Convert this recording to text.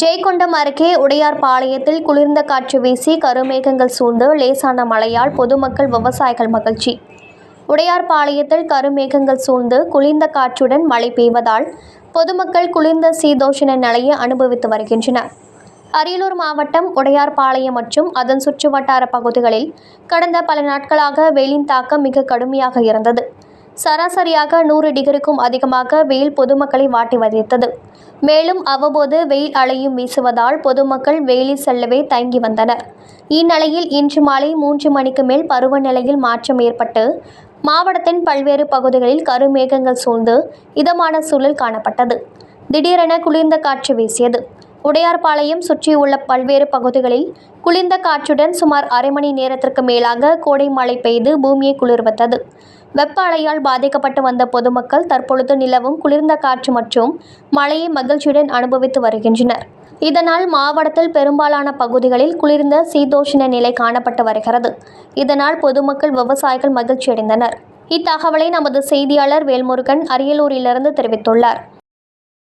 ஜெயங்கொண்டம் அருகே உடையார்பாளையத்தில் குளிர்ந்த காற்று வீசி கருமேகங்கள் சூழ்ந்து லேசான மழையால் பொதுமக்கள் விவசாயிகள் மகிழ்ச்சி. உடையார்பாளையத்தில் கருமேகங்கள் சூழ்ந்து குளிர்ந்த காற்றுடன் மழை பெய்வதால் பொதுமக்கள் குளிர்ந்த சீதோஷண நிலையை அனுபவித்து வருகின்றனர். அரியலூர் மாவட்டம் உடையார்பாளையம் மற்றும் அதன் சுற்றுவட்டார பகுதிகளில் கடந்த பல நாட்களாக வெயிலின் தாக்கம் மிக கடுமையாக இருந்தது. சராசரியாக நூறு டிகிரிக்கும் அதிகமாக வெயில் பொதுமக்களை வாட்டி வதைத்தது. மேலும் அவ்வப்போது வெயில் அலையும் வீசுவதால் பொதுமக்கள் வெயிலில் செல்லவே தயங்கி வந்தனர். இந்நிலையில் இன்று மாலை மூன்று மணிக்கு மேல் பருவநிலையில் மாற்றம் ஏற்பட்டு மாவட்டத்தின் பல்வேறு பகுதிகளில் கருமேகங்கள் சூழ்ந்து இதமான சூழல் காணப்பட்டது. திடீரென குளிர்ந்த காற்று வீசியது. உடையார்பாளையம் சுற்றியுள்ள பல்வேறு பகுதிகளில் குளிர்ந்த காற்றுடன் சுமார் அரை மணி நேரத்திற்கு மேலாக கோடை மழை பெய்து பூமியை குளிர்வித்தது. வெப்ப அலையால் பாதிக்கப்பட்டு வந்த பொதுமக்கள் தற்பொழுது நிலவும் குளிர்ந்த காற்று மற்றும் மழையை மகிழ்ச்சியுடன் அனுபவித்து வருகின்றனர். இதனால் மாவட்டத்தில் பெரும்பாலான பகுதிகளில் குளிர்ந்த சீதோஷண நிலை காணப்பட்டு வருகிறது. இதனால் பொதுமக்கள் விவசாயிகள் மகிழ்ச்சியடைந்தனர். இத்தகவலை நமது செய்தியாளர் வேல்முருகன் அரியலூரிலிருந்து தெரிவித்துள்ளார்.